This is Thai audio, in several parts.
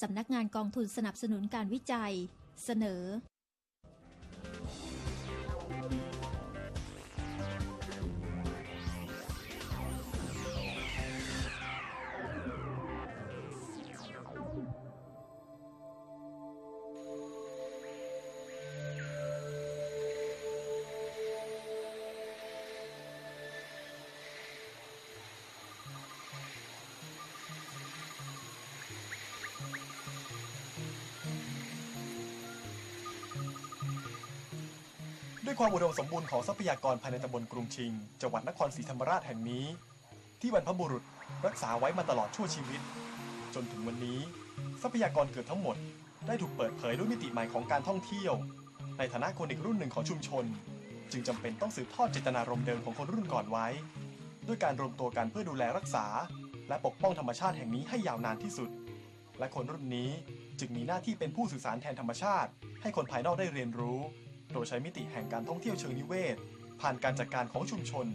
สำนักงานกองทุนสนับสนุนการวิจัย เสนอ ด้วยความอุดมสมบูรณ์ของทรัพยากรภายในตำบลกรุงชิง จังหวัดนครศรีธรรมราชแห่งนี้ ที่บรรพบุรุษรักษาไว้มาตลอดชั่วชีวิต จนถึงวันนี้ ทรัพยากรเกิดทั้งหมด ได้ถูกเปิดเผยด้วยมิติใหม่ของการท่องเที่ยว ในฐานะคนอีกรุ่นหนึ่งของชุมชน จึงจำเป็นต้องสืบทอดเจตนารมณ์เดิมของคนรุ่นก่อนไว้ ด้วยการรวมตัวกันเพื่อดูแลรักษา และปกป้องธรรมชาติแห่งนี้ให้ยาวนานที่สุด และคนรุ่นนี้จึงมีหน้าที่เป็นผู้สื่อสารแทนธรรมชาติ ให้คนภายนอกได้เรียนรู้ โดยใช้มิติแห่งการท่องเที่ยวเชิงนิเวศ ผ่านการจัดการของชุมชน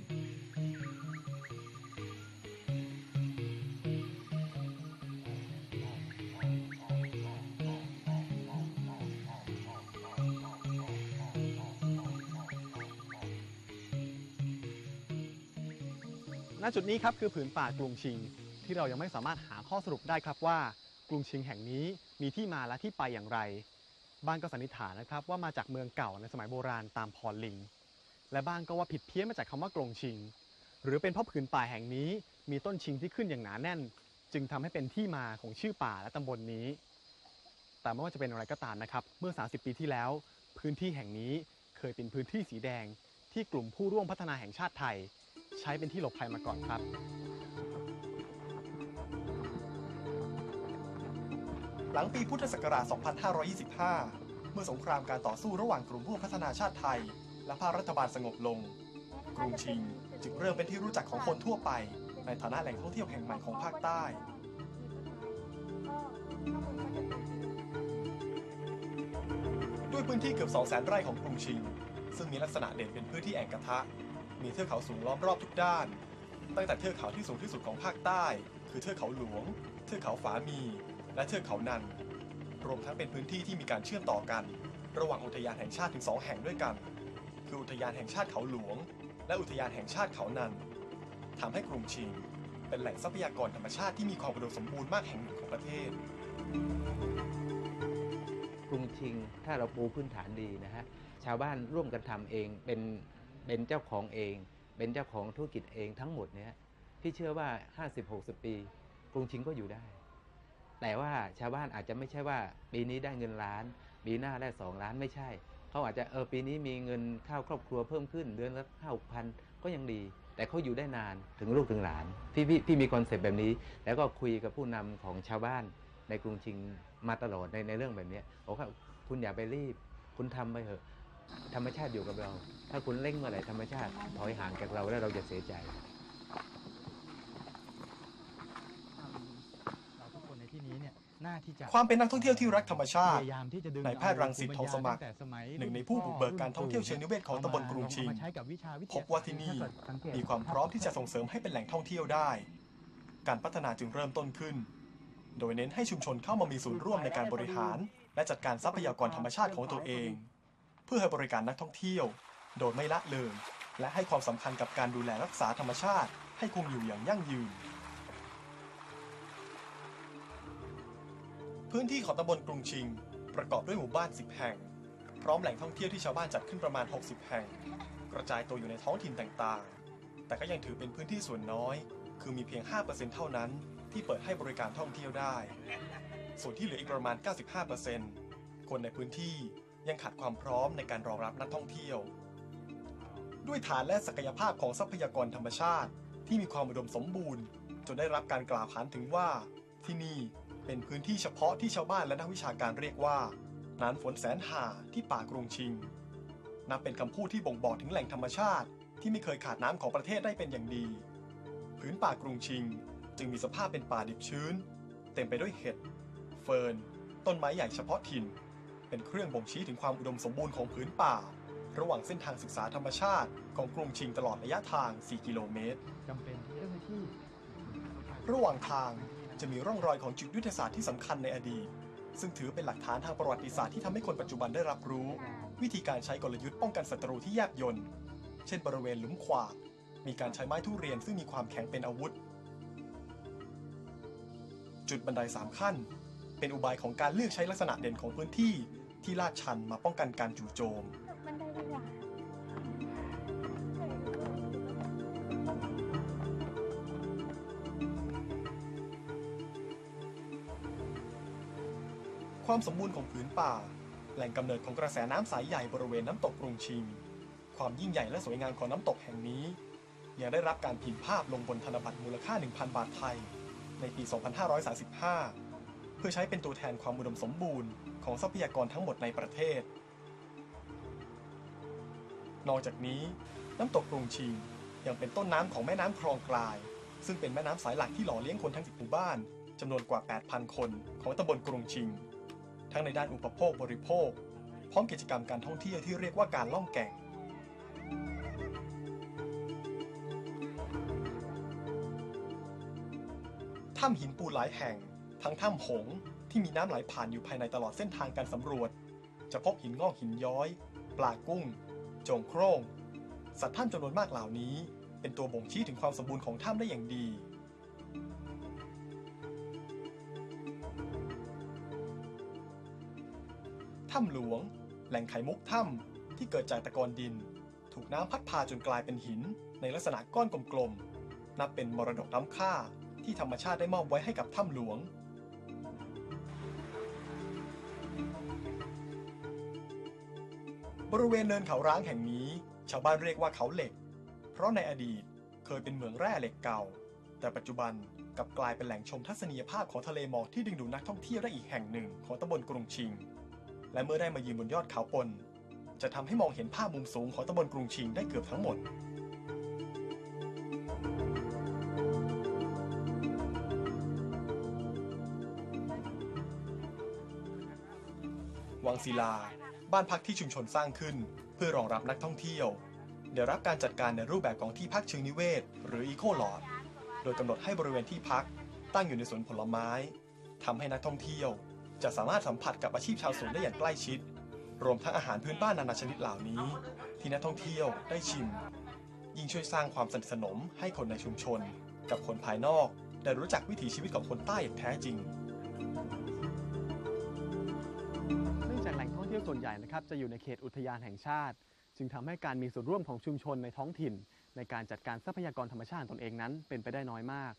ณจุดนี้ครับคือผืนป่ากรุงชิง ที่เรายังไม่สามารถหาข้อสรุปได้ครับว่า กรุงชิงแห่งนี้มีที่มาและที่ไปอย่างไร บ้างก็สันนิษฐานนะครับว่ามาจากเมืองเก่าในสมัยโบราณตามพรลิง และบ้างก็ว่าผิดเพี้ยนมาจากคำว่ากรงชิง หรือเป็นเพราะผืนป่าแห่งนี้มีต้นชิงที่ขึ้นอย่างหนาแน่น จึงทำให้เป็นที่มาของชื่อป่าและตำบลนนี้ แต่ไม่ว่าจะเป็นอะไรก็ตามนะครับ เมื่อ 30 ปีที่แล้ว พื้นที่แห่งนี้เคยเป็นพื้นที่สีแดง ที่กลุ่มผู้ร่วมพัฒนาแห่งชาติไทย ใช้เป็นที่หลบภัยมาก่อนครับ หลังปีพุทธศักราช 2525 เมื่อสงครามการต่อสู้ระหว่างกลุ่มผู้พัฒนาชาติไทย และภาครัฐบาลสงบลง กรุงชิงจึงเริ่มเป็นที่รู้จักของคนทั่วไป ในฐานะแหล่งท่องเที่ยวแห่งใหม่ของภาคใต้ด้วยพื้นที่เกือบ 200,000 ไร่ของกรุงชิง ซึ่งมีลักษณะเด่นเป็นพื้นที่แอ่งกระทะ มีเทือกเขาสูงล้อมรอบทุกด้าน ตั้งแต่เทือกเขาที่สูงที่สุดของภาคใต้ คือเทือกเขาหลวง เทือกเขาฝามี และเทือกเขานัน รวมทั้งเป็นพื้นที่ที่มีการเชื่อมต่อกัน ระหว่างอุทยานแห่งชาติถึงสองแห่งด้วยกัน คืออุทยานแห่งชาติเขาหลวง และอุทยานแห่งชาติเขานันทำให้กรุงชิง เป็นแหล่งทรัพยากรธรรมชาติที่มีความอุดมสมบูรณ์มากแห่งหนึ่งของประเทศ กรุงชิงถ้าเราปูพื้นฐานดีนะฮะชาวบ้านร่วมกันทำเองเป็นเป็นเจ้าของเอง เป็นเจ้าของธุรกิจเองทั้งหมดเนี่ยพี่เชื่อว่า 50-60 ปี กรุงชิงก็อยู่ได้ แต่ว่าชาวบ้านอาจจะไม่ใช่ว่า ปีนี้ได้เงินล้าน ปีหน้าได้2ล้านไม่ใช่ เขาอาจจะเออปีนี้มีเงินข้าวครอบครัวเพิ่มขึ้นเดือนละห้าหกพันก็ยังดี แต่เขาอยู่ได้นานถึงลูกถึงหลานพี่พี่พี่มีคอนเซปต์แบบนี้ แล้วก็คุยกับผู้นำของชาวบ้านในกรุงชิงมาตลอดในในเรื่องแบบนี้บอกว่าคุณอย่าไปรีบ คุณทำไปเถอะธรรมชาติอยู่กับเรา ถ้าคุณเร่งเมื่อไหร่ธรรมชาติถอยห่างจากเราแล้วเราจะเสียใจ เราทุกคนในที่ นี้เนี่ยหน้าที่จะความเป็นนักท่องเที่ยวที่รักธรรมชาพติยายามที่จะดึงนายแพทย์รังสิตทองสมัครตั้แต่สมัยหนึ่งในผู้บุกเบิกการท่องเที่ยวเชิงนิเวศของตำบลกรุงชิงเอามาใช้กับวิชาวิทยพบว่าที่นี่ถ้เกิดสังเกตมีความพร้อมที่จะส่งเสริมให้เป็นแหล่งท่องเที่ยวได้ การพัฒนาจึงเริ่มต้นขึ้น โดยเน้นให้ชุมชนเข้ามามีส่วนร่วมในการบริหาร และจัดการทรัพยากรธรรมชาติของตัวเอง เพื่อให้บริการนักท่องเที่ยว โดยไม่ละเลย และให้ความสำคัญกับการดูแลรักษาธรรมชาติ ให้คงอยู่อย่างยั่งยืน พื้นที่ของตำบลกรุงชิง ประกอบด้วยหมู่บ้าน 10 แห่ง พร้อมแหล่งท่องเที่ยวที่ชาวบ้านจัดขึ้นประมาณ 60 แห่ง กระจายตัวอยู่ในท้องถิ่นต่างๆ แต่ก็ยังถือเป็นพื้นที่ส่วนน้อย คือมีเพียง 5%เท่านั้น ที่เปิดให้บริการท่องเที่ยวได้ ส่วนที่เหลืออีกประมาณ 95%คนในพื้นที่ยังขาดความพร้อมในการรองรับนักท่องเที่ยว ด้วยฐานและศักยภาพของทรัพยากรธรรมชาติ ที่มีความอุดมสมบูรณ์ จนได้รับการกล่าวขานถึงว่าที่นี่ เป็นพื้นที่เฉพาะที่ชาวบ้านและนักวิชาการเรียกว่านานฝนแสนหาที่ป่ากรุงชิง นับเป็นคำพูดที่บ่งบอกถึงแหล่งธรรมชาติ ที่ไม่เคยขาดน้ำของประเทศได้เป็นอย่างดี พื้นป่ากรุงชิง จึงมีสภาพเป็นป่าดิบชื้น เต็มไปด้วยเห็ด เฟิร์น ต้นไม้ใหญ่เฉพาะถิ่น เป็นเครื่องบ่งชี้ถึงความอุดมสมบูรณ์ของพื้นป่า ระหว่างเส้นทางศึกษาธรรมชาติของกรุงชิงตลอดระยะทาง 4 กิโลเมตรจำเป็นที่เจ้าหน้าที่ระหว่างทาง จะมีร่องรอยของจุดยุทธศาสตร์ที่สำคัญในอดีต ซึ่งถือเป็นหลักฐานทางประวัติศาสตร์ที่ทำให้คนปัจจุบันได้รับรู้ วิธีการใช้กลยุทธ์ป้องกันศัตรูที่แยบยลเช่น บริเวณหลุมขวาก มีการใช้ไม้ทุเรียนซึ่งมีความแข็งเป็นอาวุธ จุดบันไดสามขั้น เป็นอุบายของการเลือกใช้ลักษณะเด่นของพื้นที่ที่ลาดชันมาป้องกันการจู่โจม ความสมบูรณ์ของผืนป่า แหล่งกำเนิดของกระแสน้ำสายใหญ่บริเวณน้ำตกกรุงชิง ความยิ่งใหญ่และสวยงามของน้ำตกแห่งนี้ ยังได้รับการพิมพ์ภาพลงบนธนบัตรมูลค่า 1,000 บาทไทย ในปี 2535 เพื่อใช้เป็นตัวแทนความอุดมสมบูรณ์ของทรัพยากรทั้งหมดในประเทศ นอกจากนี้ น้ำตกกรุงชิงยังเป็นต้นน้ำของแม่น้ำคลองกลาย ซึ่งเป็นแม่น้ำสายหลักที่หล่อเลี้ยงคนทั้ง10หมู่บ้านจำนวนกว่า 8,000 คนของตำบลกรุงชิง ทั้งในด้านอุปโภคบริโภค พร้อมกิจกรรมการท่องเที่ยวที่เรียกว่าการล่องแก่ง ถ้ำหินปูหลายแห่ง ทั้งถ้ำหงที่มีน้ำไหลผ่านอยู่ภายในตลอดเส้นทางการสำรวจ จะพบหินงอกหินย้อย ปลากุ้ง โจงโครงสัตว์ถ้ำจำนวนมากเหล่านี้ เป็นตัวบ่งชี้ถึงความสมบูรณ์ของถ้ำได้อย่างดี ถ้ำหลวง แหล่งไขมุกถ้ำที่เกิดจากตะกอนดิน ถูกน้ำพัดพาจนกลายเป็นหิน ในลักษณะก้อนกลมๆ นับเป็นมรดกล้ำค่าที่ธรรมชาติได้มอบไว้ให้กับถ้ำหลวง บริเวณเนินเขาร้างแห่งนี้ ชาวบ้านเรียกว่าเขาเหล็ก เพราะในอดีตเคยเป็นเหมืองแร่เหล็กเก่า แต่ปัจจุบันกลับกลายเป็นแหล่งชมทัศนียภาพของทะเลหมอกที่ดึงดูดนักท่องเที่ยวได้อีกแห่งหนึ่งของตำบลกรุงชิง และเมื่อได้มายืนบนยอดเขาปน จะทำให้มองเห็นภาพมุมสูงของตำบลกรุงชิงได้เกือบทั้งหมด วังศิลา บ้านพักที่ชุมชนสร้างขึ้น เพื่อรองรับนักท่องเที่ยวได้รับการจัดการในรูปแบบของที่พักเชิงนิเวศ หรืออีโคลอด โดยกำหนดให้บริเวณที่พักตั้งอยู่ในสวนผลไม้ทำให้นักท่องเที่ยว จะสามารถสัมผัสกับอาชีพชาวสวนได้อย่างใกล้ชิด รวมทั้งอาหารพื้นบ้านนานาชนิดเหล่านี้ ที่นักท่องเที่ยวได้ชิม ยิ่งช่วยสร้างความสนิทสนมให้คนในชุมชน กับคนภายนอกได้รู้จักวิถีชีวิตของคนใต้อย่างแท้จริงเนื่องจากแหล่งท่องเที่ยวส่วนใหญ่นะครับจะอยู่ในเขตอุทยานแห่งชาติ จึงทำให้การมีส่วนร่วมของชุมชนในท้องถิ่น ในการจัดการทรัพยากรธรรมชาติตนเองนั้นเป็นไปได้น้อยมาก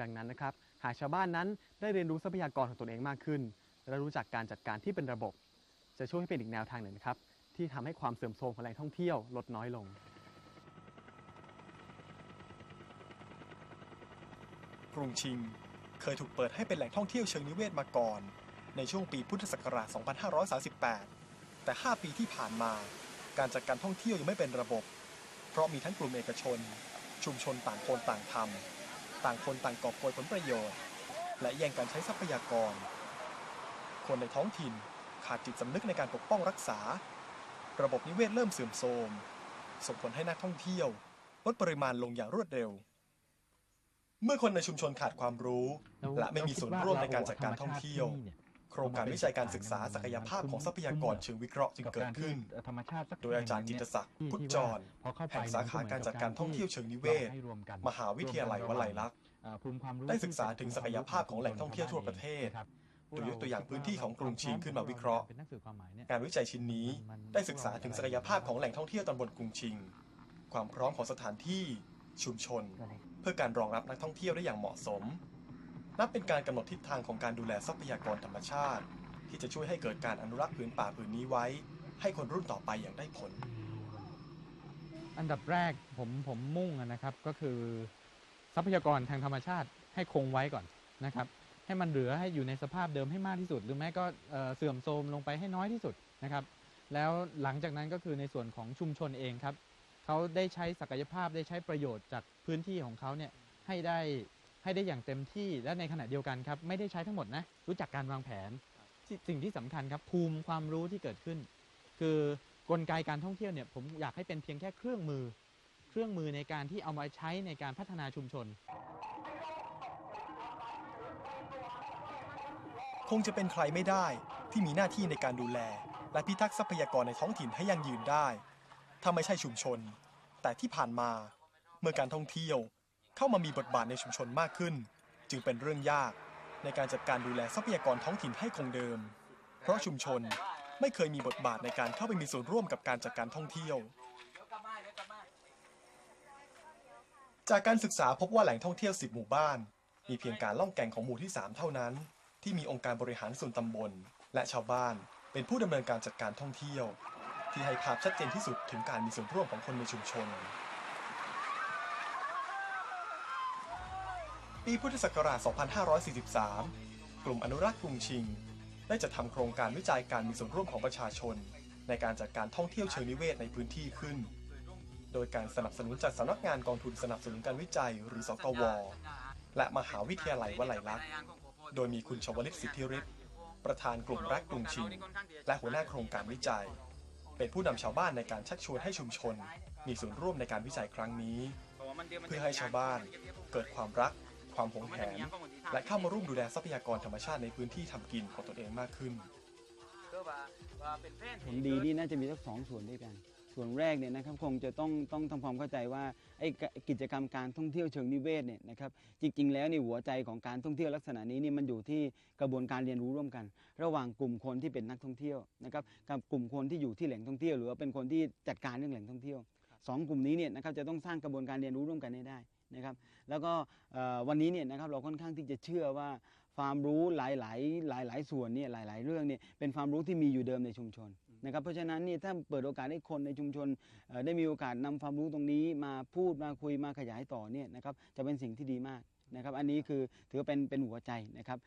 ดังนั้นนะครับหากชาวบ้านนั้นได้เรียนรู้ทรัพยากรของตนเองมากขึ้น และรู้จักการจัดการที่เป็นระบบ จะช่วยให้เป็นอีกแนวทางหนึ่งครับ ที่ทำให้ความเสื่อมโทรมของแหล่งท่องเที่ยวลดน้อยลง กรุงชิง เคยถูกเปิดให้เป็นแหล่งท่องเที่ยวเชิงนิเวศมาก่อน ในช่วงปีพุทธศักราช 2538 แต่ 5 ปีที่ผ่านมา การจัดการท่องเที่ยวยังไม่เป็นระบบ เพราะมีทั้งกลุ่มเอกชน ชุมชนต่างคนต่างทำต่างคนต่างกอบโกยผลประโยชน์ และแย่งกันใช้ทรัพยากร คนในท้องถิ่นขาดจิตสำนึกในการปกป้องรักษา ระบบนิเวศเริ่มเสื่อมโทรม ส่งผลให้นักท่องเที่ยว ลดปริมาณลงอย่างรวดเร็ว เมื่อคนในชุมชนขาดความรู้ และไม่มีส่วนร่วมในการจัดการท่องเที่ยว โครงการวิจัยการศึกษาศักยภาพของทรัพยากรเชิงวิเคราะห์จึงเกิดขึ้นธรรมชาติโดยอาจารย์จิตศักดิ์พุทธจรแห่งสาขาการจัดการท่องเที่ยวเชิงนิเวศ มหาวิทยาลัยวลัยลักษณ์ได้ศึกษาถึงศักยภาพของแหล่งท่องเที่ยวทั่วประเทศ โดยยกตัวอย่างพื้นที่ของกรุงชิงขึ้นมาวิเคราะห์เป็นหนังสือความหมายเนี่ยงานวิจัยชิ้นนี้ได้ศึกษาถึงศักยภาพของแหล่งท่องเที่ยวตำบลกรุงชิง ความพร้อมของสถานที่ชุมชน เพื่อการรองรับนักท่องเที่ยวได้อย่างเหมาะสม นับเป็นการกำหนดทิศทางของการดูแลทรัพยากรธรรมชาติ ที่จะช่วยให้เกิดการอนุรักษ์ผืนป่าผืนนี้ไว้ ให้คนรุ่นต่อไปอย่างได้ผล อันดับแรกผมผมมุ่งอะนะครับก็คือ ทรัพยากรทางธรรมชาติให้คงไว้ก่อนนะครับ ให้มันเหลือให้อยู่ในสภาพเดิมให้มากที่สุด หรือแม้ก็เสื่อมโทรมลงไปให้น้อยที่สุดนะครับ แล้วหลังจากนั้นก็คือในส่วนของชุมชนเองครับเขาได้ใช้ศักยภาพได้ใช้ประโยชน์จากพื้นที่ของเขาเนี่ยให้ได้ให้ได้อย่างเต็มที่และในขณะเดียวกันครับไม่ได้ใช้ทั้งหมดนะรู้จักการวางแผน สิ่งที่สำคัญครับภูมิความรู้ที่เกิดขึ้น คือกลไกการท่องเที่ยวเนี่ยผมอยากให้เป็นเพียงแค่เครื่องมือ เครื่องมือในการที่เอามาใช้ในการพัฒนาชุมชน คงจะเป็นใครไม่ได้ที่มีหน้าที่ในการดูแล และพิทักษ์ทรัพยากรในท้องถิ่นให้ยั่งยืนได้ถ้าไม่ใช่ชุมชน แต่ที่ผ่านมาเมื่อการท่องเที่ยวเข้ามามีบทบาทในชุมชนมากขึ้น จึงเป็นเรื่องยากในการจัดการดูแลทรัพยากรท้องถิ่นให้คงเดิม เพราะชุมชนไม่เคยมีบทบาทในการเข้าไปมีส่วนร่วมกับการจัดการท่องเที่ยว จากการศึกษาพบว่าแหล่งท่องเที่ยว 10 หมู่บ้าน มีเพียงการล่องแก่งของหมู่ที่ 3 เท่านั้น ที่มีองค์การบริหารส่วนตำบล และชาวบ้าน เป็นผู้ดำเนินการจัดการท่องเที่ยว ที่ให้ภาพชัดเจนที่สุดถึงการมีส่วนร่วมของคนในชุมชน ปีพุทธศักราช 2543 กลุ่มอนุรักษ์กรุงชิง ได้จัดทำโครงการวิจัยการมีส่วนร่วมของประชาชน ในการจัดการท่องเที่ยวเชิงนิเวศในพื้นที่ขึ้น โดยการสนับสนุนจากสำนักงานกองทุนสนับสนุนการวิจัยหรือสกวและมหาวิทยาลัยวลัยลักษณ์ โดยมีคุณชวลิตสิทธิฤทธิ์ประธานกลุ่มรักกรุงชิง และหัวหน้าโครงการวิจัย เป็นผู้นำชาวบ้านในการชักชวนให้ชุมชน มีส่วนร่วมในการวิจัยครั้งนี้ เพื่อให้ชาวบ้านเกิดความรัก ความหวงแหน และเข้ามาร่วมดูแลทรัพยากรธรรมชาติในพื้นที่ทำกินของตนเองมากขึ้นผลดีนี่น่าจะมีสักสองส่วนด้วยกัน ส่วนแรกเนี่ยนะครับคงจะต้องต้องทำความเข้าใจว่าไอ้กิจกรรมการท่องเที่ยวเชิงนิเวศเนี่ยนะครับจริง ๆ แล้วนี่หัวใจของการท่องเที่ยวลักษณะนี้นี่มันอยู่ที่กระบวนการเรียนรู้ร่วมกัน ระหว่างกลุ่มคนที่เป็นนักท่องเที่ยวนะครับกับกลุ่มคนที่อยู่ที่แหล่งท่องเที่ยว หรือว่าเป็นคนที่จัดการเรื่องแหล่งท่องเที่ยวสองกลุ่มนี้เนี่ยนะครับจะต้องสร้างกระบวนการเรียนรู้ร่วมกันให้ได้นะครับแล้วก็วันนี้เนี่ยนะครับเราค่อนข้างที่จะเชื่อว่าความรู้หลาย ๆ หลาย ๆ ส่วนเนี่ยหลาย ๆ เรื่องเนี่ยเป็นความรู้ที่มีอยู่เดิมในชุมชน นะครับเพราะฉะนั้นนี่ถ้าเปิดโอกาสให้คนในชุมชนได้มีโอกาสนำความรู้ตรงนี้มาพูดมาคุยมาขยายต่อเนี่ยนะครับจะเป็นสิ่งที่ดีมากนะครับอันนี้คือถือว่าเป็นเป็นหัวใจนะครับ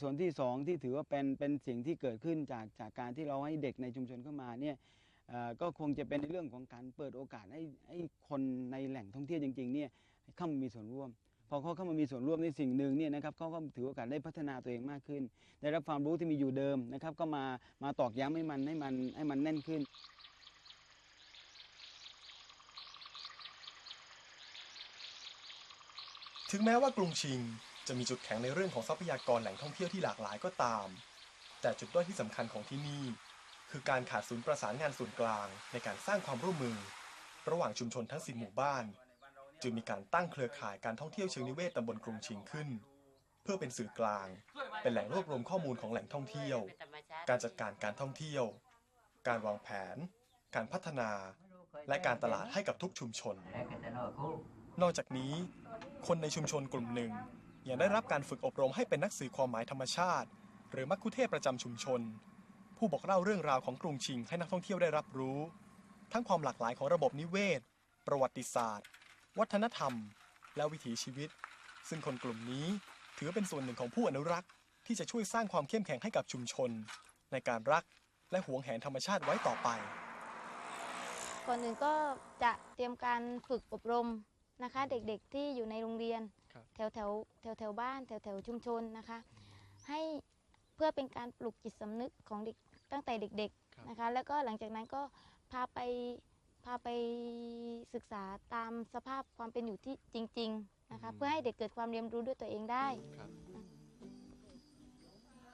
ส่วนที่สองที่ถือว่าเป็นเป็นสิ่งที่เกิดขึ้นจากจากการที่เราให้เด็กในชุมชนเข้ามาเนี่ยก็คงจะเป็นในเรื่องของการเปิดโอกาสให้ให้คนในแหล่งท่องเที่ยวจริงๆเนี่ยเข้ามามีส่วนร่วม พอเขาเข้ามามีส่วนร่วมในสิ่งหนึ่งเนี่ยนะครับเขาก็ถือโอกาสได้พัฒนาตัวเองมากขึ้น ได้รับความรู้ที่มีอยู่เดิมนะครับก็มามาตอกย้ำให้มันให้มันให้มันแน่นขึ้นถึงแม้ว่ากรุงชิงจะมีจุดแข็งในเรื่องของทรัพยากรแหล่งท่องเที่ยวที่หลากหลายก็ตาม แต่จุดด้อยที่สำคัญของที่นี่ คือการขาดศูนย์ประสานงานส่วนกลางในการสร้างความร่วมมือ ระหว่างชุมชนทั้งสิบหมู่บ้าน จึงมีการตั้งเครือข่ายการท่องเที่ยวเชิงนิเวศตำบลกรุงชิงขึ้น เพื่อเป็นสื่อกลาง เป็นแหล่งรวบรวมข้อมูลของแหล่งท่องเที่ยว การจัดการการท่องเที่ยว การวางแผน การพัฒนา และการตลาดให้กับทุกชุมชน นอกจากนี้ คนในชุมชนกลุ่มหนึ่งยังได้รับการฝึกอบรมให้เป็นนักสื่อความหมายธรรมชาติ หรือมัคคุเทศก์ประจำชุมชน ผู้บอกเล่าเรื่องราวของกรุงชิงให้นักท่องเที่ยวได้รับรู้ ทั้งความหลากหลายของระบบนิเวศ ประวัติศาสตร์ วัฒนธรรม และวิถีชีวิต ซึ่งคนกลุ่มนี้ถือเป็นส่วนหนึ่งของผู้อนุรักษ์ ที่จะช่วยสร้างความเข้มแข็งให้กับชุมชน ในการรักและหวงแหนธรรมชาติไว้ต่อไป ก่อนอื่นก็จะเตรียมการฝึกอบรมนะคะ เด็กๆที่อยู่ในโรงเรียนครับแถวแถวแถวแถวๆบ้านแถวแถวๆชุมชนนะคะ ให้เพื่อเป็นการปลุกจิตสำนึกของเด็กตั้งแต่เด็กครับๆนะคะ แล้วก็หลังจากนั้นก็พาไป พาไปศึกษาตามสภาพความเป็นอยู่ที่จริง ๆ นะคะ เพื่อให้เด็กเกิดความเรียนรู้ด้วยตัวเองได้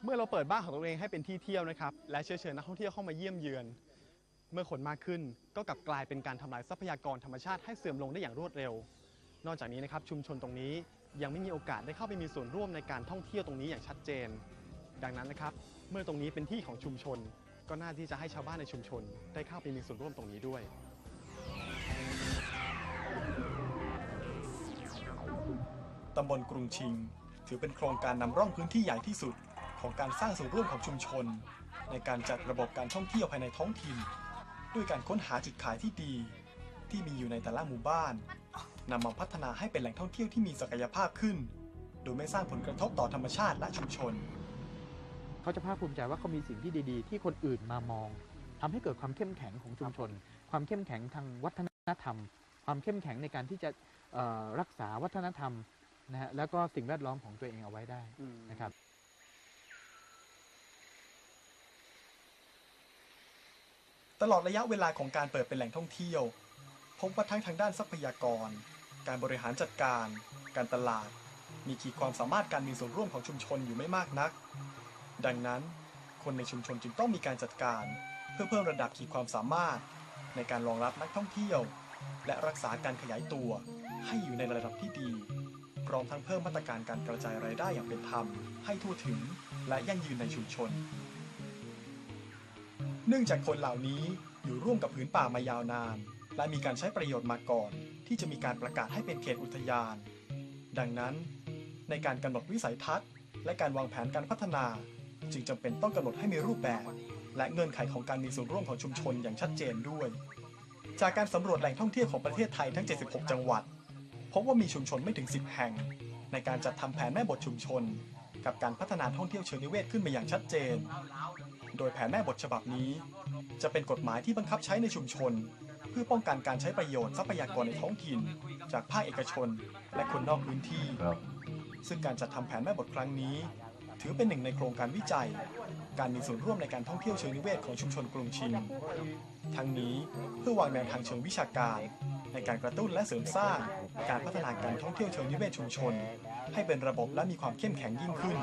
เมื่อเราเปิดบ้านของตัวเองให้เป็นที่เที่ยวนะครับ และเชื้อเชิญนักท่องเที่ยวเข้ามาเยี่ยมเยือน เมื่อคนมากขึ้นก็กลับกลายเป็นการทำลายทรัพยากรธรรมชาติให้เสื่อมลงได้อย่างรวดเร็ว นอกจากนี้นะครับชุมชนตรงนี้ยังไม่มีโอกาสได้เข้าไปมีส่วนร่วมในการท่องเที่ยวตรงนี้อย่างชัดเจน ดังนั้นนะครับ เมื่อตรงนี้เป็นที่ของชุมชน ก็น่าที่จะให้ชาวบ้านในชุมชน ได้เข้าไปมีส่วนร่วมตรงนี้ด้วย ตำบลกรุงชิง ถือเป็นโครงการนำร่องพื้นที่ใหญ่ที่สุด ของการสร้างส่วนร่วมของชุมชน ในการจัดระบบการท่องเที่ยวภายในท้องถิ่น ด้วยการค้นหาจุดขายที่ดี ที่มีอยู่ในแต่ละหมู่บ้านนำมาพัฒนาให้เป็นแหล่งท่องเที่ยวที่มีศักยภาพขึ้น โดยไม่สร้างผลกระทบต่อธรรมชาติและชุมชน เขาจะภาคภูมิใจว่าเขามีสิ่งที่ดีๆ ที่คนอื่นมามองทำให้เกิดความเข้มแข็งของชุมชน ความเข้มแข็งทางวัฒนธรรม ความเข้มแข็งในการที่จะ รักษาวัฒนธรรมนะฮะแล้วก็สิ่งแวดล้อมของตัวเองเอาไว้ได้นะครับตลอดระยะเวลาของการเปิดเป็นแหล่งท่องเที่ยว พบว่าทั้งทางด้านทรัพยากร การบริหารจัดการ การตลาด มีขีดความสามารถการมีส่วนร่วมของชุมชนอยู่ไม่มากนัก ดังนั้น คนในชุมชนจึงต้องมีการจัดการ เพื่อเพิ่มระดับขีดความสามารถ ในการรองรับนักท่องเที่ยว และรักษาการขยายตัว ให้อยู่ในระดับที่ดี พร้อมทั้งเพิ่มมาตรการการกระจายรายได้อย่างเป็นธรรม ให้ทั่วถึงและยั่งยืนในชุมชน เนื่องจากคนเหล่านี้อยู่ร่วมกับผืนป่ามายาวนาน และมีการใช้ประโยชน์มาก่อน ที่จะมีการประกาศให้เป็นเขตอุทยาน ดังนั้น ในการกำหนดวิสัยทัศน์ และการวางแผนการพัฒนา จึงจำเป็นต้องกำหนดให้มีรูปแบบ และเงื่อนไขของการมีส่วนร่วมของชุมชนอย่างชัดเจนด้วยจากการสำรวจแหล่งท่องเที่ยวของประเทศไทยทั้ง 76 จังหวัด พบว่ามีชุมชนไม่ถึง 10 แห่ง ในการจัดทำแผนแม่บทชุมชน กับการพัฒนาท่องเที่ยวเชิงนิเวศขึ้นมาอย่างชัดเจน โดยแผนแม่บทฉบับนี้ จะเป็นกฎหมายที่บังคับใช้ในชุมชน เพื่อป้องกันการใช้ประโยชน์ทรัพยากรในท้องถิ่น จากภาคเอกชน และคนนอกพื้นที่ ซึ่งการจัดทำแผนแม่บทครั้งนี้ ถือเป็นหนึ่งในโครงการวิจัย การมีส่วนร่วมในการท่องเที่ยวเชิงนิเวศของชุมชนกรุงชิงทั้งนี้เพื่อวางแนวทางเชิงวิชาการ ในการกระตุ้นและเสริมสร้าง การพัฒนาการท่องเที่ยวเชิงนิเวศชุมชน ให้เป็นระบบและมีความเข้มแข็งยิ่งขึ้น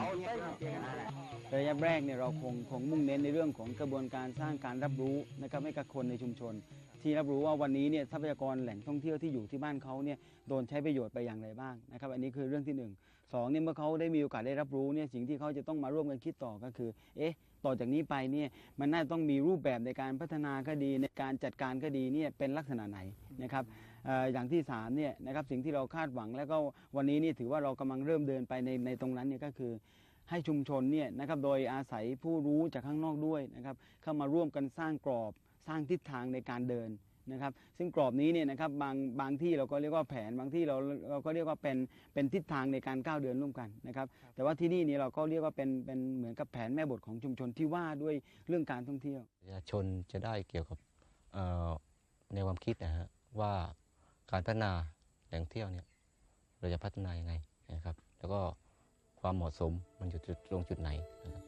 ระยะแรกเนี่ยเราคงคงมุ่งเน้นในเรื่องของกระบวนการสร้างการรับรู้นะครับให้กับคนในชุมชน ที่รับรู้ว่าวันนี้เนี่ยทรัพยากรแหล่งท่องเที่ยวที่อยู่ที่บ้านเขาเนี่ยโดนใช้ประโยชน์ไปอย่างไรบ้างนะครับ อันนี้คือเรื่องที่หนึ่งสองเนี่ยเมื่อเขาได้มีโอกาสได้รับรู้เนี่ยสิ่งที่เขาจะต้องมาร่วมกันคิดต่อก็คือ เอ๊ะต่อจากนี้ไปเนี่ยมันน่าจะต้องมีรูปแบบในการพัฒนาคดีในการจัดการคดีเนี่ยเป็นลักษณะไหนนะครับ อ่ออย่างที่สามเนี่ยนะครับสิ่งที่เราคาดหวัง แล้วก็วันนี้นี่ถือว่าเรากำลังเริ่มเดินไปในในตรงนั้นเนี่ยก็คือให้ชุมชนเนี่ยนะครับโดยอาศัยผู้รู้จากข้างนอกด้วยนะครับเข้ามาร่วมกันสร้างกรอบสร้างทิศทางในการเดินนะครับซึ่งกรอบนี้เนี่ยนะครับบางบางที่เราก็เรียกว่าแผนบางที่เราเราก็เรียกว่าเป็นเป็นทิศทางในการก้าวเดินร่วมกันนะครับแต่ว่าที่นี่เนี่ยเราก็เรียกว่าเป็นเป็นเหมือนกับแผนแม่บทของชุมชนที่ว่าด้วยเรื่องการท่องเที่ยวประชาชนจะได้เกี่ยวกับเอ่อในความคิดนะฮะว่า การพัฒนาแหล่งเที่ยวเนี่ยเราจะพัฒนายังไงนะครับ แล้วก็ความเหมาะสมมันอยู่จุดตรงจุดไหนนะครับ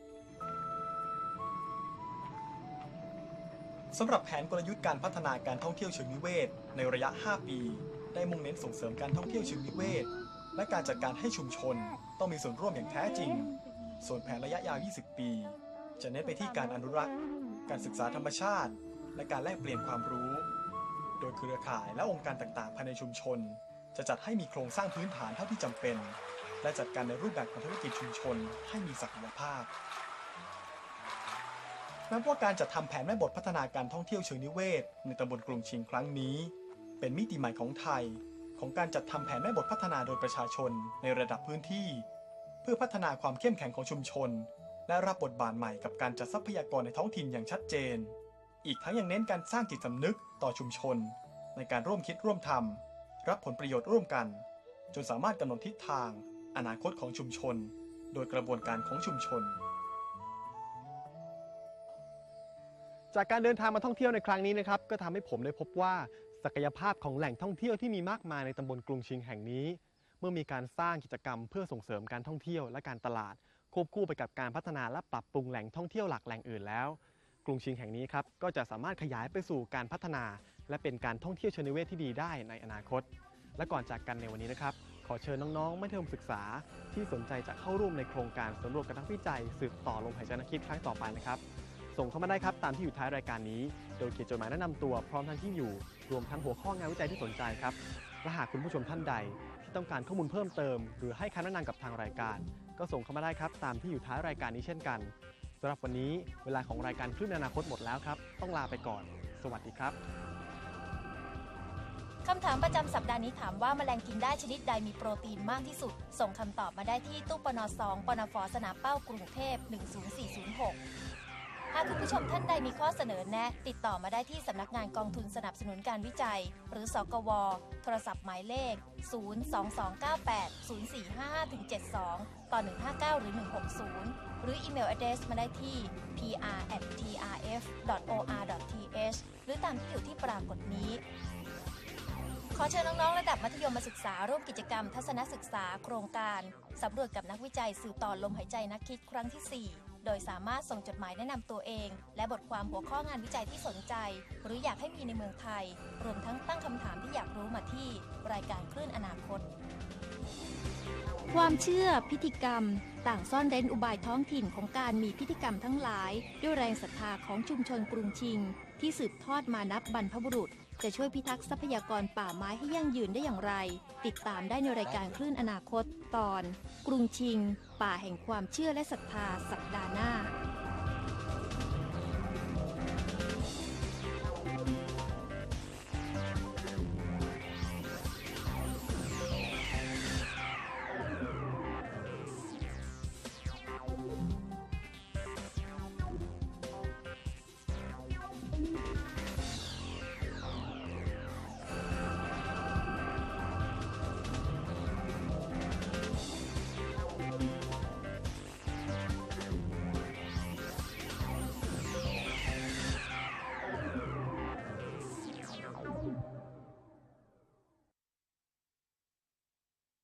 สำหรับแผนกลยุทธ์การพัฒนาการท่องเที่ยวเชิงนิเวศ ในระยะ 5 ปี ได้มุ่งเน้นส่งเสริมการท่องเที่ยวเชิงนิเวศ และการจัดการให้ชุมชน ต้องมีส่วนร่วมอย่างแท้จริง ส่วนแผนระยะยาว 20 ปี จะเน้นไปที่การอนุรักษ์ การศึกษาธรรมชาติ และการแลกเปลี่ยนความรู้ โดยเครือข่ายและองค์การต่างๆ ภายในชุมชน จะจัดให้มีโครงสร้างพื้นฐานเท่าที่จำเป็น และจัดการในรูปแบบของธุรกิจชุมชนให้มีศักยภาพนับว่าการจัดทำแผนแม่บทพัฒนาการท่องเที่ยวเชิงนิเวศ ในตำบลกรุงชิงครั้งนี้ เป็นมิติใหม่ของไทย ของการจัดทำแผนแม่บทพัฒนาโดยประชาชนในระดับพื้นที่ เพื่อพัฒนาความเข้มแข็งของชุมชน และรับบทบาทใหม่กับการจัดทรัพยากรในท้องถิ่นอย่างชัดเจน อีกทั้งยังเน้นการสร้างจิตสำนึก ต่อชุมชน ในการร่วมคิดร่วมทำรับผลประโยชน์ร่วมกัน จนสามารถกำหนดทิศทาง อนาคตของชุมชน โดยกระบวนการของชุมชน จากการเดินทางมาท่องเที่ยวในครั้งนี้นะครับก็ทำให้ผมได้พบว่าศักยภาพของแหล่งท่องเที่ยวที่มีมากมายในตำบลกรุงชิงแห่งนี้ เมื่อมีการสร้างกิจกรรมเพื่อส่งเสริมการท่องเที่ยวและการตลาด ควบคู่ไปกับการพัฒนาและปรับปรุงแหล่งท่องเที่ยวหลักแหล่งอื่นแล้ว กรุงชิงแห่งนี้ครับก็จะสามารถขยายไปสู่การพัฒนา และเป็นการท่องเที่ยวเชิงนิเวศที่ดีได้ในอนาคต และก่อนจากกันในวันนี้นะครับ ขอเชิญน้องๆมัธยมศึกษา ที่สนใจจะเข้าร่วมในโครงการสำรวจการนักวิจัยสืบต่อลมหายใจนักคิดครั้งต่อไปนะครับส่งเข้ามาได้ครับตามที่อยู่ท้ายรายการนี้ โดยเขียนจดหมายแนะนำตัวพร้อมทั้งที่อยู่ รวมทั้งหัวข้องานวิจัยที่สนใจครับและหากคุณผู้ชมท่านใด ที่ต้องการข้อมูลเพิ่มเติม หรือให้คำแนะนำกับทางรายการ ก็ส่งเข้ามาได้ครับตามที่อยู่ท้ายรายการนี้เช่นกัน สำหรับวันนี้เวลาของรายการคลื่นอนาคตหมดแล้วครับ ต้องลาไปก่อน สวัสดีครับคำถามประจำสัปดาห์นี้ถามว่าแมลงกินได้ชนิดใดมีโปรตีนมากที่สุด ส่งคำตอบมาได้ที่ตู้ปน2ปนฟสนามเป้ากรุงเทพ 10406 หากคุณผู้ชมท่านใดมีข้อเสนอแนะ ติดต่อมาได้ที่สำนักงานกองทุนสนับสนุนการวิจัย หรือสกว โทรศัพท์หมายเลข 022980455-72 ต่อ 159 หรือ 160ห รืออีเมล address มาได้ที่ pr@trf.or.th หรือตามที่อยู่ที่ปรากฏนี้ ขอเชิญน้อง ๆ ระดับมัธยมศึกษาร่วมกิจกรรมทัศนศึกษาโครงการสำรวจกับนักวิจัยสื่อต่อลมหายใจนักคิดครั้งที่4โดยสามารถส่งจดหมายแนะนำตัวเอง และบทความหัวข้องานวิจัยที่สนใจ หรืออยากให้มีในเมืองไทย รวมทั้งตั้งคำถามที่อยากรู้มาที่รายการคลื่นอนาคต ความเชื่อพิธีกรรม ต่างซ่อนเร้นอุบายท้องถิ่นของการมีพิธีกรรมทั้งหลาย ด้วยแรงศรัทธาของชุมชนกรุงชิง ที่สืบทอดมานับบรรพบุรุษ จะช่วยพิทักษ์ทรัพยากรป่าไม้ให้ยั่งยืนได้อย่างไร ติดตามได้ในรายการคลื่นอนาคต ตอน กรุงชิง ป่าแห่งความเชื่อและศรัทธาสัปดาห์หน้า